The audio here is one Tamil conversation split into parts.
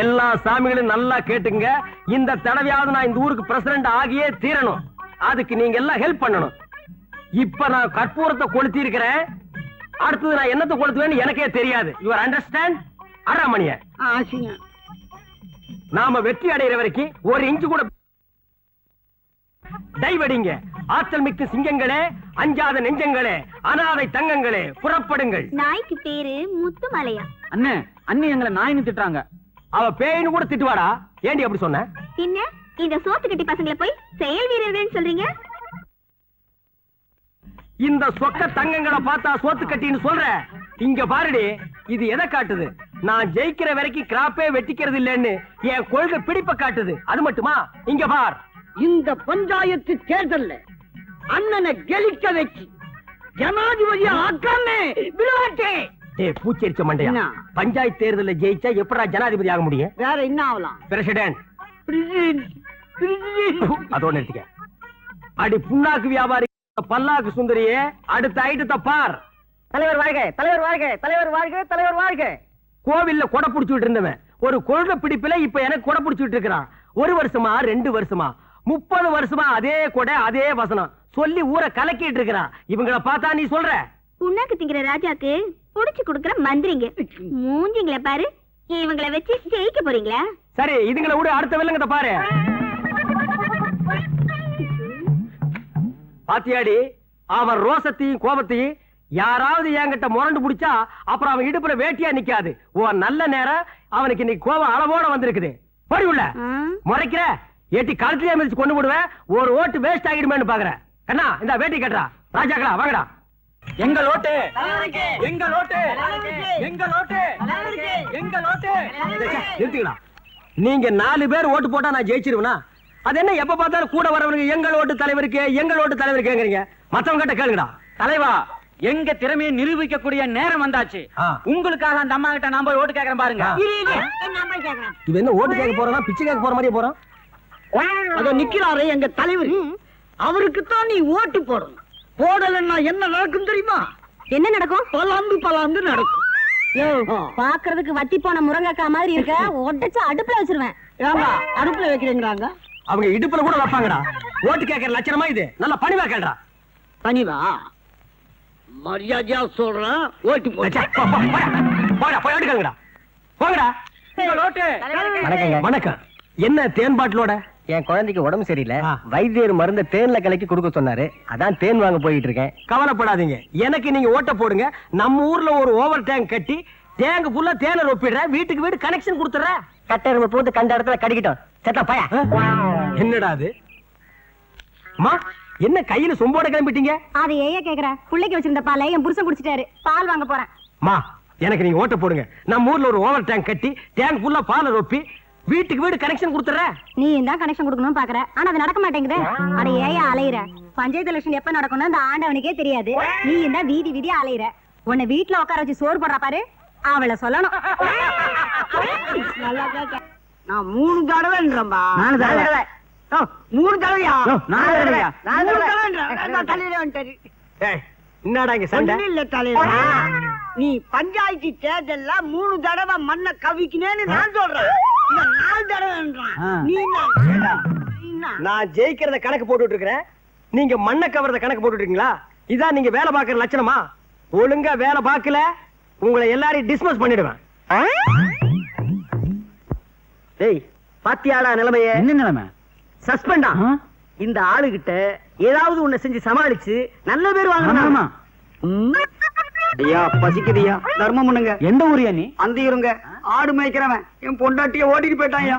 எல்லா சாமிகளும் நல்லா கேட்டுங்க இந்த தடவையாவது நான் இந்த ஊருக்கு பிரசிடண்ட் ஆகியே தீரணும். அதுக்கு நீங்க எல்லாம் ஹெல்ப் பண்ணணும். இப்ப நான் கற்பூரத்தை கொளுத்தி இருக்கிறேன் அடுத்தது நான் என்னத்தை கொளுத்துவேன்னு எனக்கே தெரியாது. யுவர் அண்டர்ஸ்டாண்ட் அறாமணிய ஆசிங்க நாம வெற்றி அடைகிற வரைக்கும் ஒரு இன்ச்சு கூட டைவடிங்க ஆற்றல் மிக்க சிங்கங்களே அஞ்சாத நெஞ்சங்களே அனாதை தங்கங்களே புறப்படுங்கள். நாய்க்கு பேரு முத்துமலையா. அண்ணே அண்ணி எங்களை நாயின்னு திட்டுறாங்க. அவ பேயின்னு கூட திட்டுவாடா. ஏண்டி அப்படி சொன்ன? பின்ன இந்த சோத்து கட்டி பசங்களை போய் செயல் வீரர்கள்னு சொல்றீங்க? இந்த சொக்க தங்கங்களை பார்த்தா சோத்து கட்டின்னு சொல்ற. இங்க பாருடி இது எதை காட்டுது? நான் ஜெயிக்கிற வரைக்கும் கிராப்பே வெட்டிக்கிறது இல்லைன்னு என் கொள்கை பிடிப்ப காட்டுது. அது மட்டுமா? இங்க பார். இந்த பஞ்சாயத்து தேர்தல்ல அண்ணனை கெலிக்க வச்சு ஜனாதிபதி ஆக்காமே விடுவாட்டே. ஏ பூச்செரிச்ச மண்டையா? என்ன? பஞ்சாயத்து தேர்தல்ல ஜெயிச்சா எப்படா ஜனாதிபதி ஆக முடியும்? வேற என்ன ஆகலாம் பிரசிடென்ட். President, president. அதோட நிறுத்திக்க. அடி புண்ணாக்கு வியாபாரி பல்லாக்கு சுந்தரியே அடுத்த ஐட்டத்தை பார். தலைவர் வாழ்க தலைவர் வாழ்க தலைவர் வாழ்க தலைவர் வாழ்க. கோவில்ல கொடை புடிச்சுட்டு இருந்தவன். ஒரு கொள்கை பிடிப்புல இப்ப எனக்கு கொடை புடிச்சுட்டு இருக்கிறான். ஒரு வருஷமா ரெண்டு வருஷமா. முப்பது வருஷமா அதே கொடை அதே வசனம். சொல்லி ஊரை கலக்கிட்டு இருக்கிறான். இவங்கள பார்த்தா நீ சொல்ற? புண்ணாக்கு திங்கிற ராஜாக்கு புடிச்சு கொடுக்கற மந்திரிங்க. மூஞ்சிங்கள பாரு. இவங்கள வச்சு ஜெயிக்க போறீங்களா? சரி இதுங்களை விட அடுத்த வில்லங்கத்தை பாரு. பாத்தியாடி அவன் ரோசத்தையும் கோபத்தையும் யாராவது என்கிட்ட முரண்டு புடிச்சா அப்புறம் அவன் இடுப்புல வேட்டியா நிக்காது. உன் நல்ல நேரம் அவனுக்கு இன்னைக்கு கோபம் அளவோட வந்திருக்குது. போடி உள்ள? முறைக்கிற. ஏட்டி கழுத்திலே மிதிச்சு கொண்டு விடுவேன் ஒரு ஓட்டு வேஸ்ட் ஆகிடுமேன்னு பாக்குறேன். என்ன இந்த வேட்டி கட்டுறா. ராஜாக்களா வாங்கடா. எங்க லோட்டு எங்க லோட்டு எங்க லோட்டு எங்க லோட்டு நிறுத்திக்கலாம் நீங்க நாலு பேர் ஓட்டு போட்டா நான் ஜெயிச்சிருவேனா? அது என்ன எப்ப பார்த்தாலும் கூட வரவனுக்கு எங்கள் ஓட்டு தலைவருக்கு எங்கள் ஓட்டு தலைவருக்குங்கிறீங்க? மத்தவங்க கிட்ட கேளுங்கடா. தலைவா எங்க திறமையை நிரூபிக்கக்கூடிய நேரம் வந்தாச்சு. உங்களுக்காக அந்த அம்மா கிட்ட நான் போய் ஓட்டு கேக்குறேன் பாருங்க. இது என்ன ஓட்டு கேட்க போறதா பிச்சை கேட்க போற மாதிரியே போறோம் அதோ நிக்கிறாரு எங்க தலைவர். அவருக்கு தான் நீ ஓட்டு போடணும். போடலன்னா என்ன நடக்கும் தெரியுமா? என்ன நடக்கும்? பலாந்து பலாந்து நடக்கும். பாக்குறதுக்கு வத்தி போன முருங்கக்காய் மாதிரி இருக்க உடைச்சு அடுப்புல வச்சிருவேன். ஏங்க அடுப்புல வைக்கிறீங்களாங்க அவங்க இடுப்புல கூட வைப்பாங்கடா. ஓட்டு கேட்கற லட்சணமா இது. நல்லா பணிவா கேள்றா. பணிவா? மரியாதையா சொல்றேன் ஓட்டு போட போடா. போடா போய் ஓட்டு கேளுங்கடா. போங்கடா. வணக்கங்க. வணக்கம். என்ன தேன் பாட்டிலோட? என் குழந்தைக்கு உடம்பு சரியில்லை. வைத்தியர் மருந்த தேன்ல கலக்கி கொடுக்க சொன்னாரு. அதான் தேன் வாங்க போயிட்டு இருக்கேன். கவலைப்படாதீங்க. எனக்கு நீங்க ஓட்ட போடுங்க. நம்ம ஊர்ல ஒரு ஓவர் டேங்க் கட்டி டேங்க் ஃபுல்லா தேனை ஒப்பிடுறேன் வீட்டுக்கு வீடு கனெக்ஷன் கொடுத்துறேன் கட்டெரும்பு பூந்து கண்ட இடத்துல கடிக்கிட்டோம். செத்தா பயா? என்னடா அது? அம்மா என்ன கையில சொம்போட கிளம்பிட்டீங்க? அதை ஏய கேக்குற? புள்ளைக்கு வச்சிருந்த பாலை என் புருஷன் குடிச்சிட்டாரு. பால் வாங்க போறேன். மா எனக்கு நீங்க ஓட்ட போடுங்க. நம்ம ஊர்ல ஒரு ஓவர் டேங்க் கட்டி டேங்க் ஃபுல்லா பாலை ரொப்பி வீட்டுக்கு வீடு கனெக்ஷன் கொடுத்துறேன் நீ தான் கனெக்ஷன் கொடுக்கணும்னு பாக்குற. ஆனா அது நடக்க மாட்டேங்குது. அட ஏயா அலையிற. பஞ்சாயத்து எலெக்ஷன் எப்ப நடக்கணும் அந்த ஆண்டவனுக்கே தெரியாது. நீ தான் வீதி வீதியா அலையிற. உன்னை வீட்டுல உட்கார வச்சு சோறு போடுறா பாரு. அவளை சொல்லணும். நல்லா கேக்க. நான் மூணு தடவைன்றம்பா நாலு தடவை. மூணு தடவையா? நாலு தடவையா? நாலு மூணு தடவை. தடவைன்றேன். நான் தலையில வந்துட்டாரு என்னடா இங்க சண்டை? இல்ல தலைவர் நீ பஞ்சாயத்து தேர்தல்ல மூணு தடவை மண்ணை கவிக்கினேன்னு நான் சொல்றேன். இந்த நாலு? நான் ஜெயிக்கிறத கணக்கு போட்டுட்டு இருக்கிறேன் நீங்க மண்ணை கவர்றத கணக்கு போட்டுட்டு இருக்கீங்களா இதான் நீங்க வேலை பார்க்கற லட்சணமா? ஒழுங்கா வேலை பார்க்கல உங்களை எல்லாரையும் டிஸ்மஸ் பண்ணிடுவேன். டேய் பாத்தியாடா நிலைமைய. என்ன நிலைமை? சஸ்பெண்டா இந்த ஆளுகிட்ட ஏதாவது ஒண்ணு செஞ்சு சமாளிச்சு நல்ல பேர் வாங்கணும் ஐயா பசிக்குதுயா தர்மம் பண்ணுங்க. எந்த ஊரியா நீ? அந்த இருங்க ஆடு மேய்க்கிறவன். என் பொண்டாட்டிய ஓட்டிட்டு போயிட்டான்யா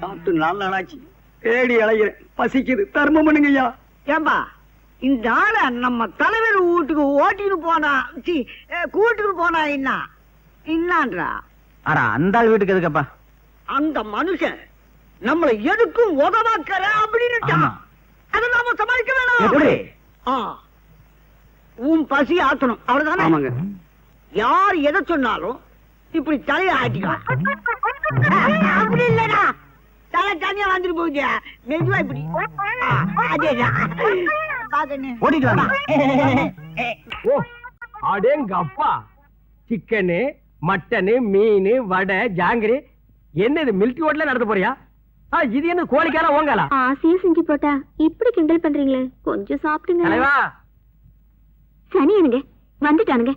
சாப்பிட்டு நாலு நாளாச்சு. தேடி அலைகிறேன். பசிக்குது. தர்மம் பண்ணுங்க ஐயா ஏம்பா இந்த ஆள நம்ம தலைவர் வீட்டுக்கு ஓட்டிட்டு போனா சி, கூட்டிட்டு போனா என்ன? என்னான்றா அட அந்த ஆள் வீட்டுக்கு எதுக்கப்பா? அந்த மனுஷன் நம்மள எதுக்கும் உதவாக்கற அப்படின்னு அதை நாம சமாளிக்க வேணாம். ஆ. உன் பசி ஆத்தணும் அவ்வளவுதானே? ஆமாங்க. யார் எதை சொன்னாலும் இப்படி தலைய ஆட்டிக்கலாம் அப்படி இல்லடா. தலை தனியா வந்துட்டு போகுது. மெதுவா இப்படி. அதேதான் ஓ அடேங்க அப்பா சிக்கனு மட்டனு மீன் வடை ஜாங்கிரி. என்ன இது மில்கி ஓட்ல நடத்த போறியா இது என்ன கோழிக்காரா ஓங்காலா ஆசையா செஞ்சு போட்டா இப்படி கிண்டல் பண்றீங்களே? கொஞ்சம் சாப்பிடுங்க. சனியனுங்க வந்துட்டானுங்க.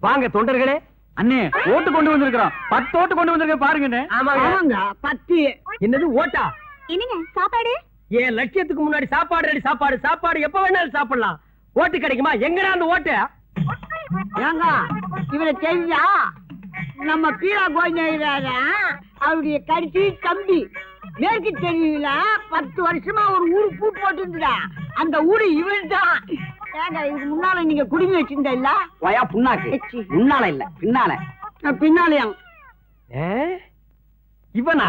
வாங்க தொண்டர்களே. அண்ணே ஓட்டு கொண்டு வந்திருக்கிறோம். பத்து ஓட்டு கொண்டு வந்திருக்க பாருங்க ஆமாங்க. பத்து. என்னது ஓட்டா? என்னங்க சாப்பாடு? என் லட்சியத்துக்கு முன்னாடி சாப்பாடு ரெடி சாப்பாடு சாப்பாடு. எப்ப வேணாலும் சாப்பிடலாம். ஓட்டு கிடைக்குமா? எங்கடா அந்த ஓட்டு? ஏங்க இவரை தெரிஞ்சா? நம்ம பீரா கோவிந்தாயிரார அவருடைய கடைசி தம்பி. மேற்கு தெருவில பத்து வருஷமா ஒரு ஊரு பூட்டு போட்டு அந்த ஊரு இவன் தான் ஏங்க இதுக்கு முன்னால நீங்க குடுமி வச்சிருந்த இல்ல? வயா புண்ணாக்கு. முன்னால இல்ல பின்னால. பின்னாலயம் ஏ? இவனா?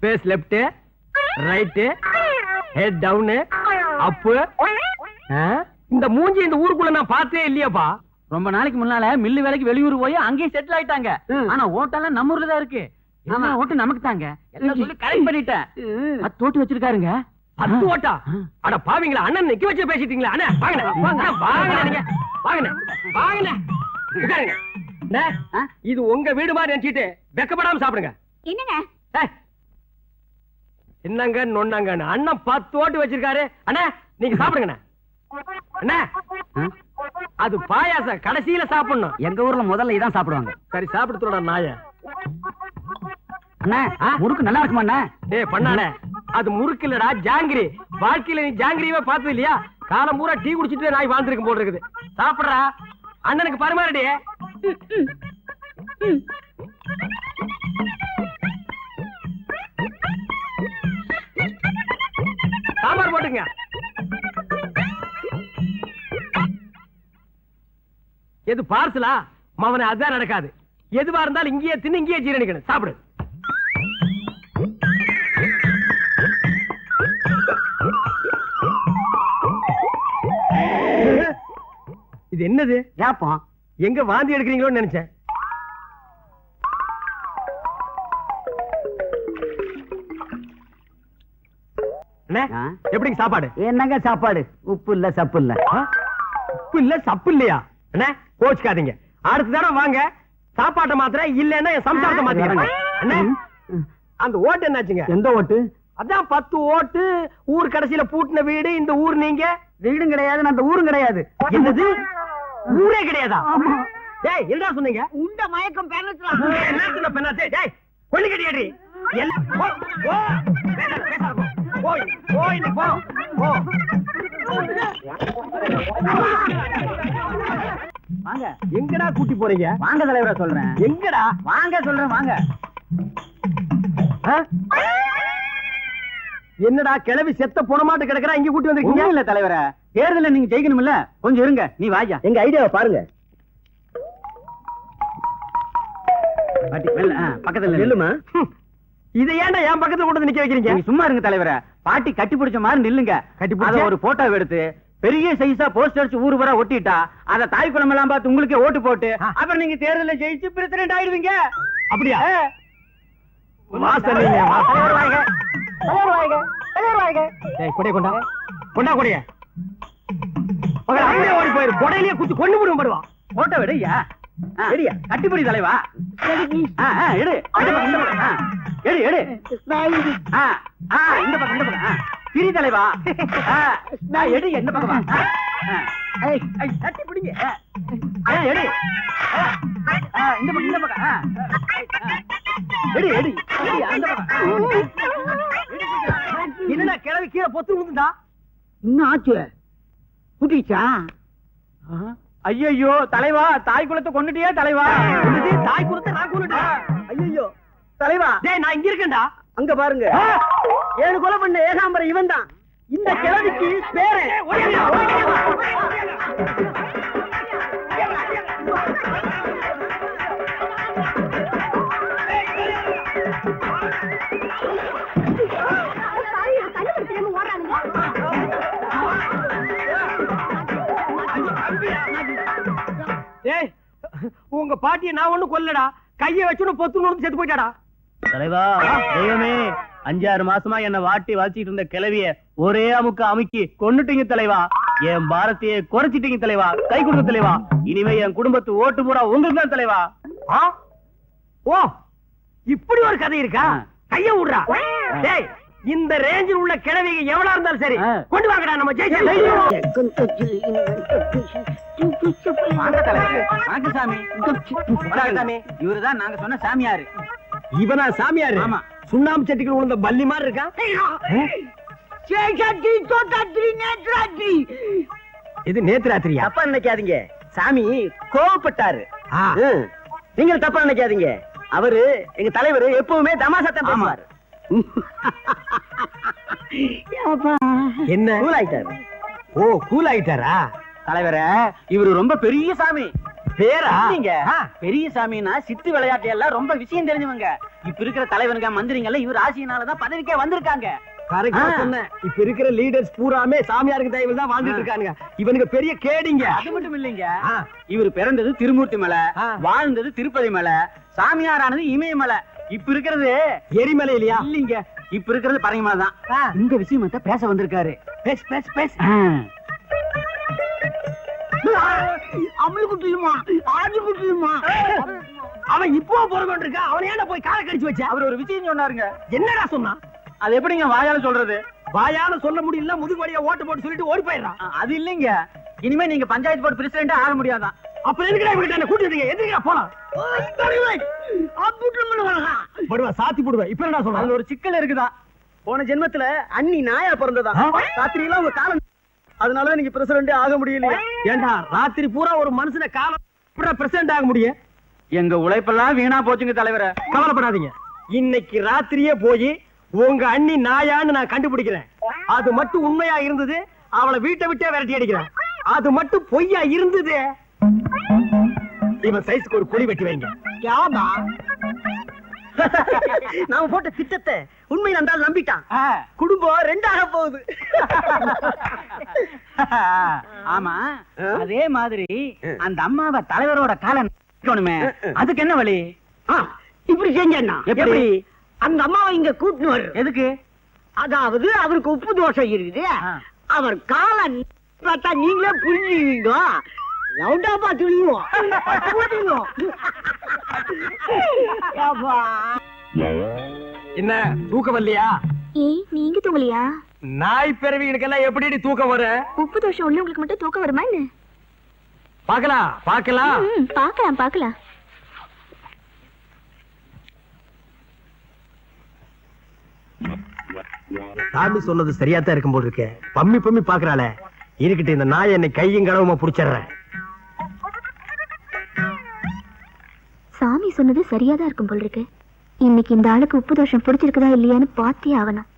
Face left right head down up இந்த மூஞ்சி இந்த ஊருக்குள்ள நான் பார்த்தே இல்லையாப்பா. ரொம்ப நாளைக்கு முன்னால மில்லு வேலைக்கு வெளியூர் போய் அங்கேயே செட்டில் ஆயிட்டாங்க. ஆனா ஓட்டெல்லாம் நம்ம ஊர்ல தான் இருக்கு ஓட்டு நமக்கு தாங்க எல்லாம் சொல்லி கரெக்ட் பண்ணிட்டேன். பத்து ஓட்டு வச்சிருக்காருங்க. பத்து ஓட்டா. அட பாவிங்களா அண்ணன் நிக்க வச்சு பேசிட்டீங்களா? அண்ணா வாங்கண்ணே வாங்க வாங்கண்ணே நீங்க வாங்கண்ணே வாங்கண்ணே. உட்காருங்க. அண்ணே, இது உங்க வீடு மாதிரி நினைச்சிட்டு வெக்கப்படாம சாப்பிடுங்க. என்னங்க. என்னங்க நொன்னாங்கன்னு அண்ணன் பத்து ஓட்டு வச்சிருக்காரு. அண்ணா நீங்க சாப்பிடுங்கண்ணே. அண்ணா அது பாயாசம் கடைசியில சாப்பிடணும். எங்க ஊர்ல முதல்ல இதான் சாப்பிடுவாங்க. சரி சாப்பிடுறோட நாய. அண்ணா? முறுக்கு நல்லா இருக்குமா அண்ணா? டேய் பண்ணானே. அது முறுக்கு இல்லடா ஜாங்கிரி. வாழ்க்கையில நீ ஜாங்கிரியவே பார்த்தது இல்லையா காலம் பூரா டீ குடிச்சிட்டு நாய் வாழ்ந்துருக்கும் போல் இருக்குது. சாப்பிடுறா? அண்ணனுக்கு பரிமாறடி சாம்பார் போட்டுங்க. எது பார்சலா? மவனை அதான் நடக்காது. எதுவா இருந்தாலும் இங்கேயே தின்னு இங்கேயே ஜீரணிக்கணும். சாப்பிடு. இது என்னது? ஏப்பம் எங்க வாந்தி எடுக்கிறீங்களோன்னு நினைச்சேன்? எப்படிங்க சாப்பாடு? என்னங்க சாப்பாடு? உப்பு இல்ல சப்பு இல்ல? உப்பு இல்ல சப்பு இல்லையா? அண்ணே கோச்சுக்காதீங்க. அடுத்த தடவை வாங்க. சாப்பாட்டை மாத்திர இல்லன்னா என் சம்சாரத்தை மாத்திக்கிறேன். அண்ணே அந்த ஓட்டு என்னாச்சுங்க? எந்த ஓட்டு? அதான் பத்து ஓட்டு. ஊர் கடைசியில பூட்டின வீடு இந்த ஊர் நீங்க. வீடும் கிடையாது அந்த ஊரும் கிடையாது. என்னது? ஊரே கிடையாதா? டேய் என்னடா சொன்னீங்க? உண்ட மயக்கம் பெறலாம் என்ன சின்ன பெண்ணா? டேய், போ, போ. போய், போய் நீ போ, போ. வாங்க. எங்கடா கூட்டி போறீங்க? வாங்க தலைவரா சொல்றேன். எங்கடா? வாங்க சொல்றேன் வாங்க? என்னடா கிளவி செத்த போன மாட்டு கிடக்குறா இங்க கூட்டி வந்திருக்கீங்க? இல்ல தலைவர. தேர்தல்ல நீங்க ஜெயிக்கணும்ல? கொஞ்சம் இருங்க. நீ வாயா. எங்க ஐடியாவை பாருங்க. பக்கத்துல நில்லுமா. இதை ஏன்டா என் பக்கத்துல கொண்டு நிக்க வைக்கிறீங்க? சும்மா இருங்க தலைவர. பாட்டி கட்டி பிடிச்ச மாதிரி நில்லுங்க. கட்டி பிடிச்ச? அத ஒரு போட்டோ எடுத்து பெரிய சைஸா போஸ்டர் அடிச்சு ஊரு பூரா ஒட்டிட்டா அத தாய் குளம் எல்லாம் பார்த்து உங்களுக்கே ஓட்டு போட்டு. அப்புறம் நீங்க தேர்தல்ல ஜெயிச்சு பிரசிடென்ட் ஆயிடுவீங்க. அப்படியா. வாசல் கொண்டா கொடைய. ஓடி போயிரு. கொடையிலேயே குத்தி கொண்டு முடியும் படுவா போட்டோ எடுயா எடுயா கட்டிப்பிடி தலைவா. எடு எடு எடு இந்த பக்கம் இந்த பக்கம். தலைவா. எடு பக்கம் தட்டி பிடிங்க ஆ, இந்த பக்கம் இந்த பக்கம். ஆ. ஆ. எடு எடு எடு, அந்த பக்கம். ஆ. என்னடா கிளவி கீழே பொத்து இன்னும் ஆச்சு. குட்டிச்சா ஐயையோ தலைவா தாய் குலத்தை கொண்டுட்டியே தலைவா. தாய் குலத்தை நான் கொண்டுட்டேன் ஐயோ தலைவா. டேய் நான் இங்க இருக்கேன்டா. அங்க பாருங்க. ஏழு கொலை பண்ண ஏகாம்பரம் இவன் தான் இந்த கிழவிக்கு பேரு. பாட்டியை நான் ஒண்ணும் கொல்லடா. கையை வச்சுன்னு பொத்து நுழைஞ்சு செத்து போயிட்டாடா. தலைவா தெய்வமே அஞ்சாறு மாசமா என்ன வாட்டி வளச்சிட்டு இருந்த கிளவிய ஒரே அமுக்க அமுக்கி கொன்னுட்டீங்க தலைவா. என் பாரத்தையே குறைச்சிட்டீங்க தலைவா. கை கொடுங்க தலைவா. இனிமே என் குடும்பத்து ஓட்டு பூரா உங்களுக்கு தான் தலைவா. ஆ? ஓ இப்படி ஒரு கதை இருக்கா. கைய விடுறா. டேய் இந்த ரேஞ்சில் உள்ள கிழவிங்க எவ்வளவு இருந்தாலும் சரி. கொண்டு வாங்கடா நம்ம ஜெயிச்சு வணக்கம் சாமி வணக்கம் சாமி இவருதான் நாங்க சொன்ன சாமியாரு. இவனா சாமியாரு? ஆமா. சுண்ணாம்பு சட்டிகள் பல்லி மாதிரி இருக்கா? சேஷாத்ரி தோட்டாத்ரி நேத்ராத்ரி. இது நேத்து ராத்திரியா தப்பா நினைக்காதீங்க. சாமி கோவப்பட்டாரு. நீங்க தப்பா நினைக்காதீங்க. அவரு எங்க தலைவர் எப்பவுமே தமாசத்தான் பேசுவாரு. என்ன கூல் ஆயிட்டாரு. ஓ கூல் ஆயிட்டாரா? தலைவரே இவரு ரொம்ப பெரிய சாமி. பேரா? நீங்க. பெரிய சாமின்னா சித்து விளையாட்டு எல்லாம் ரொம்ப விஷயம் தெரிஞ்சவங்க. இப்ப இருக்கிற தலைவனுங்க மந்திரிங்க இவர் ஆசியினாலதான் பதவிக்கே வந்திருக்காங்க. கரெக்டா ஆ. சொன்னேன். இப்ப இருக்கிற லீடர்ஸ் பூராமே சாமியாருக்கு தயவில் தான் வாழ்ந்துட்டு இருக்கானுங்க. இவனுக்கு பெரிய கேடிங்க. அது மட்டும் இல்லைங்க. இவர் பிறந்தது திருமூர்த்தி மலை. வாழ்ந்தது திருப்பதி மலை சாமியாரானது இமயமலை இப்ப இருக்கிறது எரிமலை இல்லையா? இல்லீங்க. இப்ப இருக்கிறது பரங்கிமலை தான். இந்த விஷயமத்த பேச வந்திருக்காரு. பேஸ் பேஸ் பேஸ் அமளி குட்டியுமா ஆடி குட்டியுமா அவன் இப்போ பொறுமைட்டு இருக்கா அவன் ஏன்டா போய் காலை கடிச்சு வச்ச? அவர் ஒரு விஷயம் சொன்னாருங்க. என்னடா சொன்னான் அது எப்படிங்க வாயால சொல்றது? வாயால சொல்ல முடியல முதுகு வழியா ஓட்டு போட்டு சொல்லிட்டு ஓடி போயிடுறான். அது இல்லைங்க. இனிமே நீங்க பஞ்சாயத்து போர்டு பிரசிடென்ட் ஆக முடியாதான். அப்புறம் எதுக்குடா இவங்கிட்ட என்ன கூட்டிட்டு எதுக்குடா போலாம். படுவா சாத்தி போடுவா. இப்ப என்னடா அதுல சொல்றான் ஒரு சிக்கல் இருக்குதா போன ஜென்மத்துல அண்ணி நாயா பிறந்ததா? ராத்திரி எல்லாம் உங்க காலம் அதனாலதான் நீங்க பிரசிடென்ட் ஆக முடியலையா. ஏண்டா ராத்திரி பூரா ஒரு மனுஷன காலம் பிரசிடண்ட் ஆக முடியும் எங்க உழைப்பெல்லாம் வீணா போச்சுங்க தலைவரை. கவலைப்படாதீங்க. இன்னைக்கு ராத்திரியே போய் உங்க அண்ணி நாயான்னு நான் கண்டுபிடிக்கிறேன். அது மட்டும் உண்மையா இருந்தது அவளை வீட்டை விட்டே விரட்டி அடிக்கிறேன். அது மட்டும் பொய்யா இருந்தது. இவன் சைஸ்க்கு ஒரு குழி வெட்டி வைங்க. நாம போட்ட திட்டத்தை உண்மை நன்றால் நம்பிட்டான். குடும்பம் ரெண்டாக போகுது. ஆமா. அதே மாதிரி அந்த அம்மாவை தலைவரோட காலம் நிக்கணுமே. அதுக்கு என்ன வழி? ஆ, இப்படி செஞ்சேன்னா? எப்படி? அந்த அம்மாவை இங்க கூட்டின்னு வர்ற எதுக்கு? அதாவது அவருக்கு உப்பு தோசை இருக்குது. அவர் கால பார்த்தா நீங்களே புரிஞ்சுவீங்க லவுண்டா பாத்துடுவோம் என்ன தூக்கம் வரலையா? ஏய் நீங்க தூங்கலையா? நாய் பிறவிகளுக்கெல்லாம் எப்படி தூக்கம் வரும் உப்பு தோஷம் உள்ளவங்களுக்கு மட்டும் தூக்கம் வருமா என்ன? பாக்கலாம் பாக்கலாம் ம், பார்க்கலாம் பார்க்கலாம். சாமி சொன்னது சரியா தான் இருக்கும் போல் இருக்கு பம்மி பம்மி பாக்குறாளே இருக்கட்டும் இந்த நாய் என்னை கையும் கடவுமா புடிச்சிடுறேன். சாமி சொன்னது சரியாதான் இருக்கும் போல் இருக்கு இன்னைக்கு இந்த ஆளுக்கு உப்பு தோஷம் பிடிச்சிருக்குதா இல்லையான்னு பார்த்தே ஆகணும்.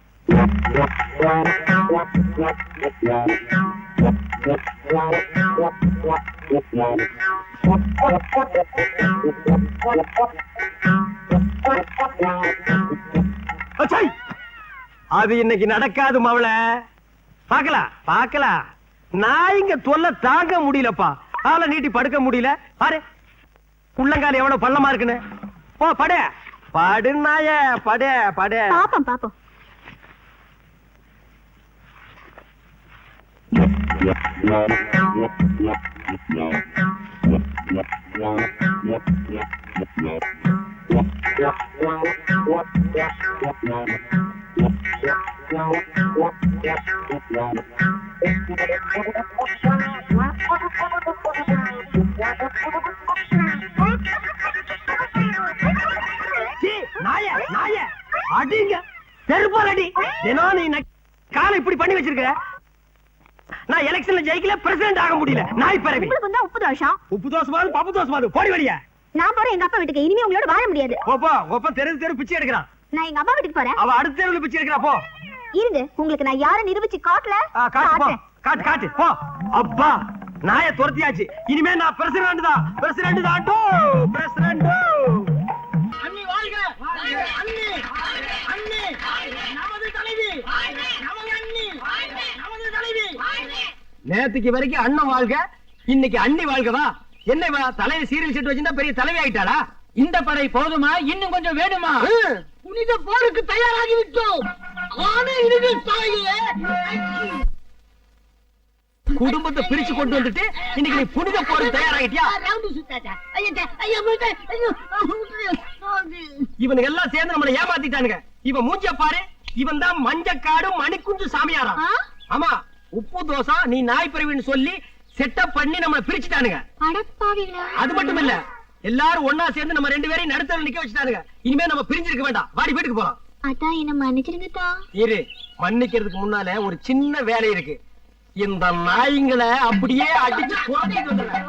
அது இன்னைக்கு நடக்காது மவள. பாக்கலாம் பாக்கலாம் நான் இங்க தொல்ல தாங்க முடியலப்பா. காலை நீட்டி படுக்க முடியல. பாரு. உள்ளங்கால எவ்வளவு பள்ளமா இருக்குன்னு. போ படு. படு நாய படு படு பாப்போம் பாப்போம் சீ, அடிங்க. செருப்பால் அடி தினம் நீ காலை இப்படி பண்ணி வச்சிருக்க நான் எலெக்ஷன்ல ஜெயிக்கல பிரசிடென்ட் ஆக முடியல. நாய் பிறவி உங்களுக்கு தான் உப்பு தோஷம் உப்பு தோசமாது பப்பு தோசமாது போடி வழியா. நான் போறேன் எங்க அப்பா வீட்டுக்கு. இனிமே உங்களோட வாழ முடியாது. போப்பா ஒப்ப தெரு தெரு பிச்சை எடுக்கிறான். நான் எங்க அப்பா வீட்டுக்கு போறேன். அவ அடுத்த தெருவுல பிச்சை எடுக்கிறா போ. இருந்து உங்களுக்கு நான் யாரை நிரூபிச்சு காட்டல காட்டு. காட்டு காட்டு போ. அப்பா நாய துரத்தியாச்சு. இனிமே நான் பிரசிடண்ட் தான். பிரசிடண்ட் தான் பிரசிடண்ட் நேத்துக்கு வரைக்கும் அண்ணன் வாழ்க இன்னைக்கு அண்ணி வாழ்கவா? என்ன தலையை சீரியல் செட்டு வச்சிருந்தா பெரிய தலைவி ஆயிட்டாளா? இந்த படை போதுமா? இன்னும் கொஞ்சம் வேணுமா? புனித போருக்கு தயாராகி விட்டோம் குடும்பத்தை பிரிச்சு கொண்டு வந்துட்டு இன்னைக்கு நீ புனித போறது தயாராகிட்டியா? இவனுங்க எல்லாம் சேர்ந்து நம்மளை ஏமாத்திட்டானுங்க. இவன் மூஞ்சிய பாரு இவன் தான் மஞ்சக்காடு மணிக்குஞ்சு சாமியாரா? ஆமா உப்பு தோசை நீ நாய் பிறவின்னு சொல்லி செட்டப் பண்ணி நம்மள பிரிச்சுட்டானுங்க அது மட்டும் இல்ல எல்லாரும் ஒன்னா சேர்ந்து நம்ம ரெண்டு பேரையும் நடுத்தர நிக்க வச்சுட்டானுங்க இனிமே நம்ம பிரிஞ்சிருக்க வேண்டாம் வாடி வீட்டுக்கு போலாம் அதான் என்ன மன்னிச்சிருங்க தா இரு மன்னிக்கிறதுக்கு முன்னால ஒரு சின்ன வேலை இருக்கு இந்த நாய்ங்களை அப்படியே அடிச்சு வந்துடுறேன்.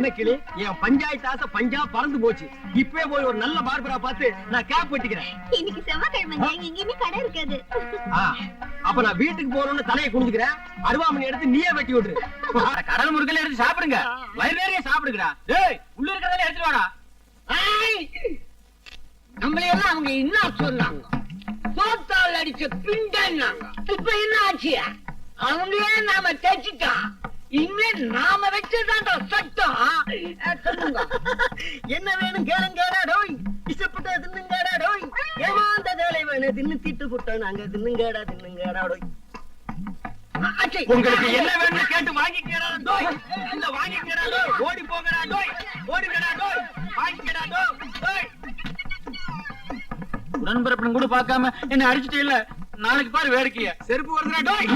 அன்னக்கிளி என் பஞ்சாயத்து ஆசை பஞ்சா பறந்து போச்சு. இப்பவே போய் ஒரு நல்ல பார்பரா பார்த்து நான் கேப் வெட்டிக்கிறேன். இன்னைக்கு செவ்வாய்க்கிழமை எங்கேயுமே கடை இருக்காது. ஆ, அப்ப நான் வீட்டுக்கு போறோம்னு தலையை குனிஞ்சுக்கிறேன். அருவாமணி எடுத்து நீயே வெட்டி விட்டுரு. கடல் முருகல் எடுத்து சாப்பிடுங்க. வயிறு நிறைய சாப்பிடுங்கடா. டேய் உள்ள இருக்கிறதெல்லாம் எடுத்துட்டு வாடா. நம்மள எல்லாம் அவங்க என்ன சொன்னாங்க. சோத்தால் அடிச்ச பிண்டன்னாங்க. இப்ப என்ன ஆச்சு? அவங்களே நாம தேய்ச்சிட்டோம். இனிமே நாம வச்சதான்ற சட்டம் சொல்லுங்க. என்ன வேணும் கேளுங்கடா டோய். இஷ்டப்பட்ட தின்னுங்கடா டோய். ஏமாந்த தலைவன தின்னு திட்டு புட்டோம் நாங்க. தின்னுங்கடா தின்னுங்கடா டோய். உங்களுக்கு என்ன வேணும்னு கேட்டு வாங்கிக்கடா டோய். இல்ல வாங்கிக்கடா டோய். ஓடி போங்கடா டோய். ஓடிங்கடா டோய். வாங்கிக்கடா டோய். உடன்பிறப்புன்னு கூட பார்க்காம என்ன அடிச்சிட்டே இல்ல. நாளைக்கு பாரு வேடிக்கைய. செருப்பு வருதுடா டோய்.